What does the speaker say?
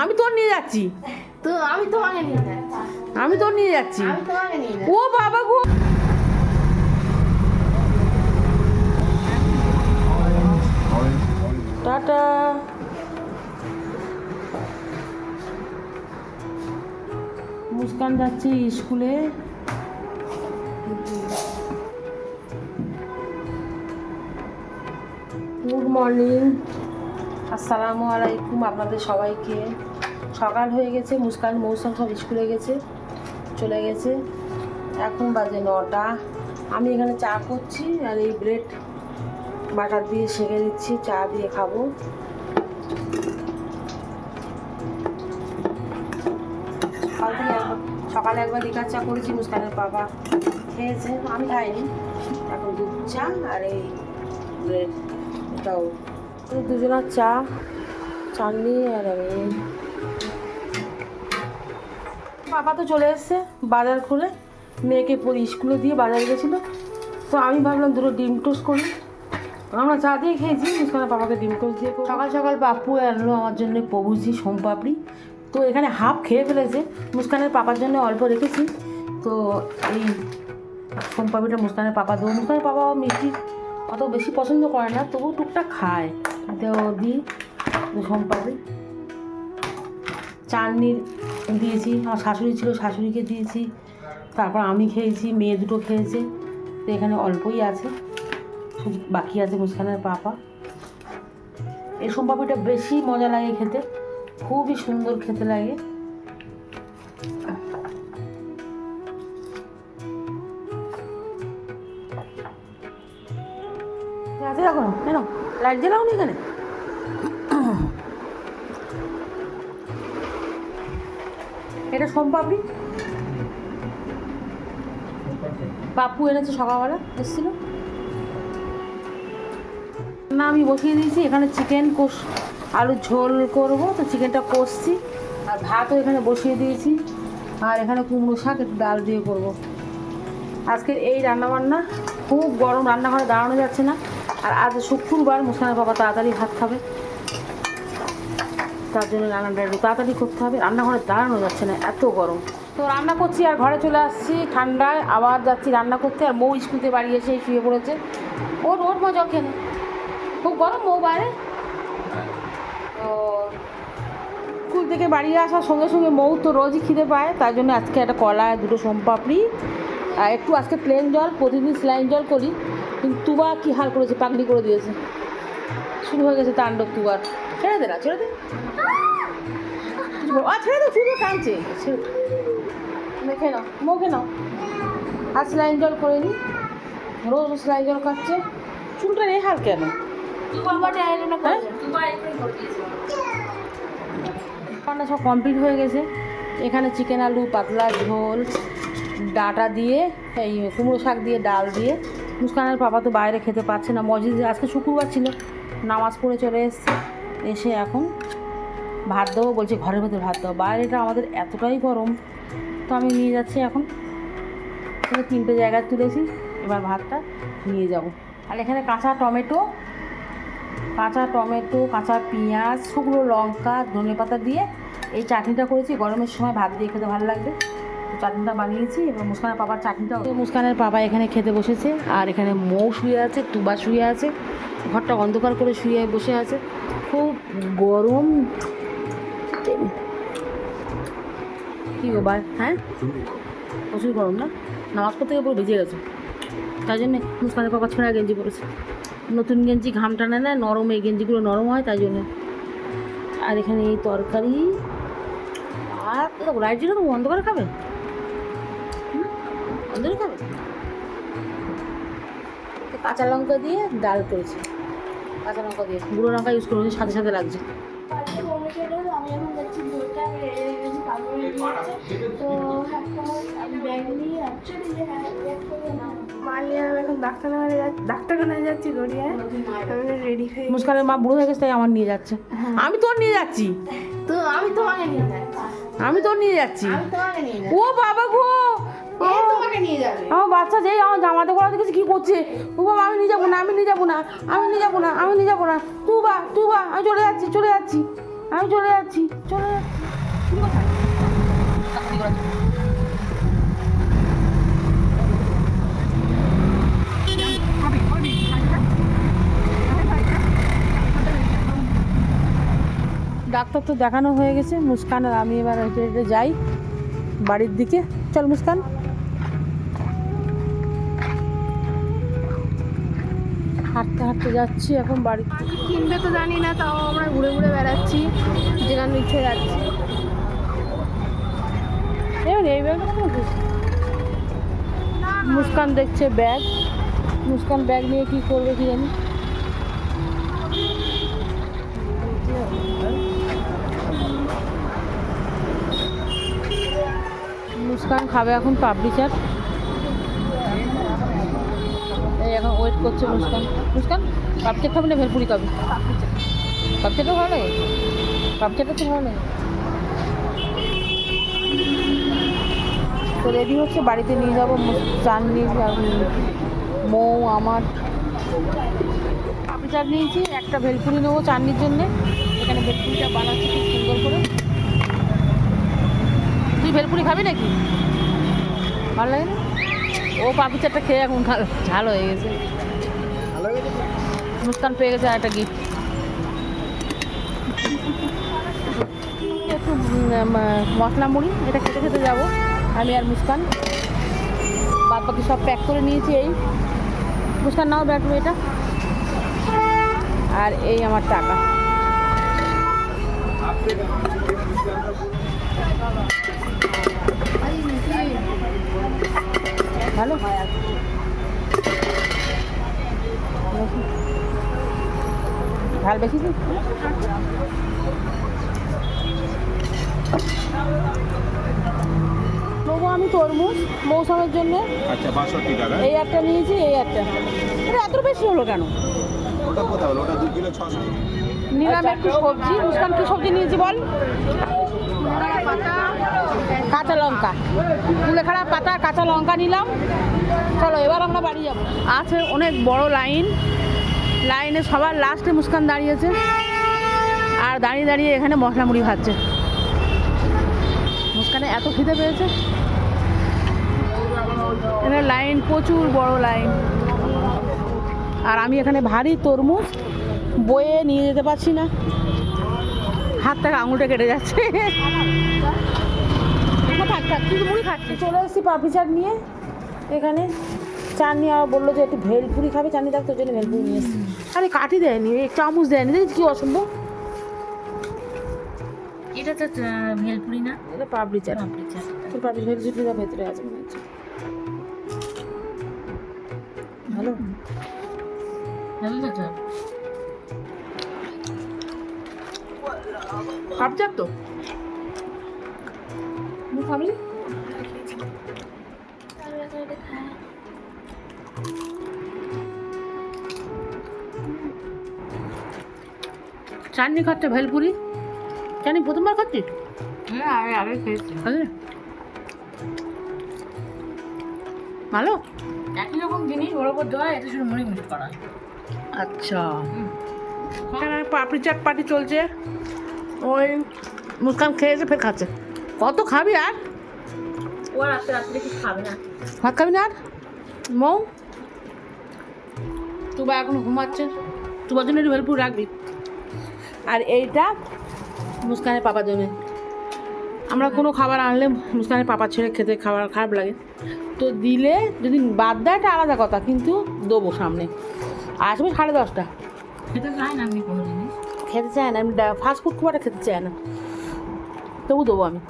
আমি তোর নিয়ে যাচ্ছি। তো আমি তোমাকে নিয়ে যাচ্ছি। আমি তোর নিয়ে যাচ্ছি। আমি তোমাকে নিয়ে যাচ্ছি। ও বাবা গো। টাটা। মুস্কান যাচ্ছে স্কুলে। Good morning. আসসালামু আলাইকুম আপনাদের সবাইকে। সকাল হয়ে গেছে, মুস্কান মৌসুম সব স্কুলে গেছে, চলে গেছে। এখন বাজে নটা। আমি এখানে চা করছি আর এই ব্রেড বাটার দিয়ে সেঁকে দিচ্ছি চা দিয়ে খাব। সকাল থেকে একবার সকালে একবার লিকার চা করেছি, মুস্কানের বাবা খেয়েছে। আমি খাইনি। এখন দুধ চা আর এই ব্রেড, এটাও। দুজনের চা, চাটনি আর আমি বাবা তো চলে এসছে বাজার খুলে। মেয়েকে পরে স্কুলে দিয়ে বাজারে গেছিল। তো আমি ভাবলাম দুটো ডিম টোস্ট করি। আমরা চা দিয়ে খেয়েছি, মুস্কানের বাবাকে ডিম টোস্ট দিয়ে সকাল সকাল বাপু আনলো আমার জন্য প্রভুজি সোমপাপড়ি তো এখানে হাফ খেয়ে ফেলেছে, মুস্কানের পাপার জন্য অল্প রেখেছি। তো এই সোমপাপড়িটা মুস্কানের পাপা দেবো। মুস্কানের পাপা মিষ্টি অত বেশি পছন্দ করে না তবু টুকটাক খায়। তো দিই সোমপাপড়ি চাটনি দিয়েছি, আমার শাশুড়ি ছিল, শাশুড়িকে দিয়েছি, তারপর আমি খেয়েছি, মেয়ে দুটো খেয়েছে, তো এখানে অল্পই আছে বাকি আছে মুস্কানের পাপা। এই সোমপাপিটা বেশি মজা লাগে খেতে, খুবই সুন্দর খেতে লাগে। কেন? লাইট জ্বালাও এখানে? এটা সোমপাপড়ি পাপ্পু এনেছে সকালবেলা, এসেছিল। না, আমি বসিয়ে দিয়েছি, এখানে চিকেন কষ, আলুর ঝোল করব, তো চিকেনটা কষছি। আর ভাতও এখানে বসিয়ে দিয়েছি। আর এখানে কুমড়ো শাক, একটু ডাল দিয়ে করব। আজকের এই রান্নাবান্না, খুব গরম, রান্নাঘরে দাঁড়ানো যাচ্ছে না। আর আজ শুক্রবার, মুসকানের বাবা তাড়াতাড়ি ভাত খাবে। তার জন্য রান্নাটা একটু তাড়াতাড়ি করতে হবে। রান্নাঘরে দাঁড়ানো যাচ্ছে না, এত গরম। তো রান্না করছি আর ঘরে চলে আসছি, ঠান্ডায় আবার যাচ্ছি রান্না করতে আর মৌ স্কুল থেকে বাড়ি এসে শুয়ে পড়েছে। ওর ওর মজা কেনে খুব গরম মৌ বাইরে স্কুল থেকে বাড়ি আসার সঙ্গে সঙ্গে মৌ তো রোজই খিদে পায় তার জন্য আজকে একটা কলা, দুটো সোমপাপড়ি, আর একটু আজকে প্লেন জল, প্রতিদিন স্লাইন জল করি। কিন্তু তুবা কি হাল করেছে, পাগলি করে দিয়েছে। শুরু হয়ে গেছে তাণ্ডব তুবার। ছেড়ে দে না, ছেড়ে দে। আ ছেড়ে দে তুই টানছে। মেখে নাও মুখে নাও। আর স্লাইন জল করে নি। রোজ স্লাইন জল খাচ্ছে। চুলটা রে হাল কেন? না হ্যাঁ? রান্না সব কমপ্লিট হয়ে গেছে। এখানে চিকেন আলু, পাতলা ঝোল, ডাটা দিয়ে, এই কুমড়ো শাক দিয়ে, ডাল দিয়ে। মুস্কানের পাপা তো বাইরে খেতে পারছে না। মসজিদে আজকে শুক্রবার ছিল। নামাজ পড়ে চলে এসছে। এসে এখন ভাত দেবো, বলছে ঘরের ভেতরে ভাত দেবো। বাইরেটা আমাদের এতটাই গরম, তো আমি নিয়ে যাচ্ছি এখন। তিনটে জায়গায় তুলেছি এবার ভাতটা নিয়ে যাব। আর এখানে কাঁচা টমেটো কাঁচা টমেটো, কাঁচা পেঁয়াজ, শুকনো লঙ্কা ধনে পাতা দিয়ে এই চাটনিটা করেছি। গরমের সময় ভাত দিয়ে খেতে ভালো লাগবে। চাটনিটা বানিয়েছি এবার মুস্কানের পাপার চাটনিটাও। মুস্কানের পাপা এখানে খেতে বসেছে আর এখানে মৌ শুয়ে আছে, তুবা শুয়ে আছে, ঘরটা অন্ধকার করে শুয়ে বসে আছে। খুব গরম। কী গো বা হ্যাঁ? প্রচুর গরম না? নামাজ পড়তে গিয়ে পুরো ভিজে গেছে। তাই জন্যে মুস্কানের পাপা ছেঁড়া গেঞ্জি পরেছে। নতুন গেঞ্জি ঘাম টানে না, নরম এই গেঞ্জিগুলো নরম হয়, তাই জন্য। আর এখানে এই তরকারি। আর লাইট ছিল তো বন্ধ করে খাবে? করে খাবে? কাঁচা লঙ্কা দিয়ে ডাল করেছি। কাঁচা লঙ্কা দিয়ে। গুঁড়ো লঙ্কা ইউজ করেছি সাথে সাথে লাগছে। হয়ে হ্যাঁ মুস্কানের মা বুড়ো হয়ে গেছে তাই আমার নিয়ে যাচ্ছে। আমি তোর নিয়ে যাচ্ছি। তো আমি তোমাকে নিয়ে যাচ্ছি। আমি তোর নিয়ে যাচ্ছি। ও বাবা গো! আমার বাচ্চা যেই আমার জামাতে পড়া দেখেছি কি করছে? ও বাবা আমি নিয়ে যাব না, আমি নিয়ে যাব না, আমি নিয়ে যাব না, আমি নিয়ে যাব না। তুই বা তুই বা আমি চলে যাচ্ছি চলে যাচ্ছি, আমি চলে যাচ্ছি চলে যাচ্ছি। ডাক্তার তো দেখানো হয়ে গেছে মুস্কান আর আমি এবার হেঁটে হেঁটে যাই, বাড়ির দিকে। চল মুস্কান। হাঁটতে হাঁটতে যাচ্ছি এখন বাড়ি। কিনবে তো জানি না তাও আমরা ঘুরে ঘুরে বেড়াচ্ছি যেখানে ইচ্ছে যাচ্ছি। এবার এই ব্যাগ মুস্কান দেখছে ব্যাগ। মুস্কান ব্যাগ নিয়ে কি করবে কি জানি। মুস্কান খাবে এখন পাপড়ি চাট এখন ওয়েট করছে মুস্কান। মুস্কান পাপড়ি চাট খাবে না ভেলপুরি খাবে? পাপড়ি চাটও ভালো লাগে পাপড়ি চাটও তো ভালো লাগে তো রেডি হচ্ছে বাড়িতে নিয়ে যাব চাটনি আর মৌ আমার। পাপড়ি চাট নিয়েছি একটা ভেলপুরি নেব চাটনির জন্যে। এখানে ভেলপুরিটা বানাচ্ছি খুব সুন্দর করে। তুই ভেলপুরি খাবি নাকি? ভালো লাগে না? ও পাপড়ি চাটটা খেয়ে এখন ঝাল হয়ে গেছে। মুস্কান পেয়ে গেছে একটা গিফট একটু মশলা মুড়ি, এটা খেতে খেতে যাব, আমি আর মুস্কান। বাদ বাকি সব প্যাক করে নিয়েছি এই। মুস্কান, নাও ব্যাট এটা। আর এই আমার টাকা। ভালো ঝাল বেশি নেব আমি তরমুজ মৌসুমের জন্য। আচ্ছা বাষট্টি টাকা। এই একটা নিয়েছি এই একটা। এটা এত বেশি হলো কেন? ওটা কোথায় হলো ওটা দু কিলো ছশো। নিলাম একটু সবজি মুসকান কি সবজি নিয়েছি বল? কাঁচা লঙ্কা। কুলেখাড়া পাতা, কাঁচা লঙ্কা নিলাম। চলো, এবার আমরা বাড়ি যাব। আছে অনেক বড় লাইন। লাইনে সবার লাস্টে মুস্কান দাঁড়িয়েছে। আর দাঁড়িয়ে দাঁড়িয়ে এখানে মশলা মুড়ি খাচ্ছে মুস্কানে এত খিদে পেয়েছে। এখানে লাইন, প্রচুর বড় লাইন। আর আমি এখানে ভারী তরমুজ। বয়ে নিয়ে যেতে পারছি না। হাত থেকে আঙুলটা কেটে যাচ্ছে। থাক থাক তুই মুড়ি খাচ্ছি চলে এসেছি পাপড়ি চাট নিয়ে। এখানে চাটনি আর বলল যে একটু ভেলপুরি খাবে। চাটনি থাকতো ওই জন্য ভেলপুরি নিয়ে এসেছি। আরে কাঠি দেয়নি চামচ দেয়নি। দেখি কি অসম্ভব? এটা তো ভেলপুরি না। এটা পাপড়ি চাট। পাপড়ি চাট। তোর পাপড়ি ভেলপুরিটা ভেতরে আছে মনে হচ্ছে। ভালো? ভালো তো পাপড়ি চাট তো? খাবি? চাটনি খাচ্ছে ভেলপুরি? চাটনি প্রথমবার খাচ্ছিস? হ্যাঁ আগে আগে খেয়েছি। ভালো? একই রকম জিনিস ওর উপর দেওয়া এটা শুধু মুড়ি মিক্স করা আচ্ছা। এখানে পাপড়ি চাট পাটি চলছে। ওই মুস্কান খেয়েছে ফের খাচ্ছে। কত খাবি আর? ও রাত্রে রাত্রে কিছু খাবে না। ভাত খাবি না আর? মৌ তুবা এখন ঘুমাচ্ছে। তুবার জন্য একটু ভেলপুর রাখবি। আর এইটা মুস্কানের পাপার জন্য। আমরা কোনো খাবার আনলে মুস্কানের পাপা ছেড়ে খেতে খাবার খারাপ লাগে। তো দিলে যদি বাদ দেয় এটা আলাদা কথা কিন্তু দেবো সামনে। আসবে সাড়ে দশটা। খেতে চায় না আমি কোনো জিনিস? খেতে চায় না আমি ফাস্ট ফুড খুব একটা খেতে চায় না। তবু দেবো আমি